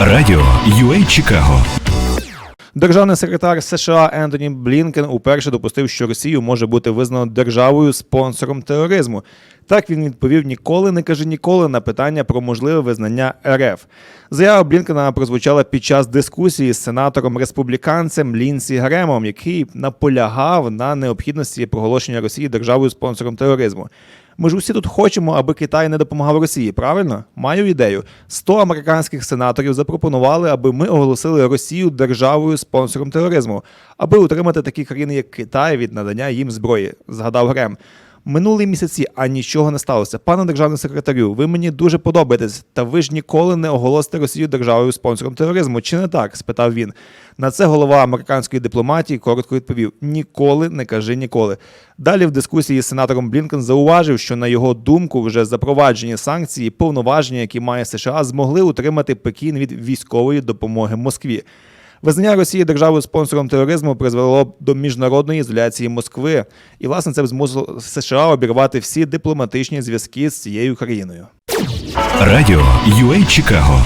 Радіо UA Чикаго Державний секретар США Ентоні Блінкен уперше допустив, що Росію може бути визнано державою спонсором тероризму. Так він відповів: ніколи не каже ніколи на питання про можливе визнання РФ. Заява Блінкена прозвучала під час дискусії з сенатором республіканцем Лінсі Гремом, який наполягав на необхідності проголошення Росії державою спонсором тероризму. Ми ж усі тут хочемо, аби Китай не допомагав Росії. Правильно? Маю ідею. 100 американських сенаторів запропонували, аби ми оголосили Росію державою спонсором тероризму, аби утримати такі країни, як Китай, від надання їм зброї. Згадав Грем. Минулі місяці, а нічого не сталося. Пане державний секретарю, ви мені дуже подобаєтесь, та ви ж ніколи не оголосите Росію державою спонсором тероризму. Чи не так? спитав він. На це голова американської дипломатії коротко відповів: ніколи не кажи ніколи. Далі в дискусії з сенатором Блінкен зауважив, що на його думку вже запроваджені санкції, повноваження, які має США, змогли утримати Пекін від військової допомоги Москві. Визнання Росії державою спонсором тероризму призвело б до міжнародної ізоляції Москви, і власне це б змусило США обірвати всі дипломатичні зв'язки з цією країною. Радіо UA Чикаго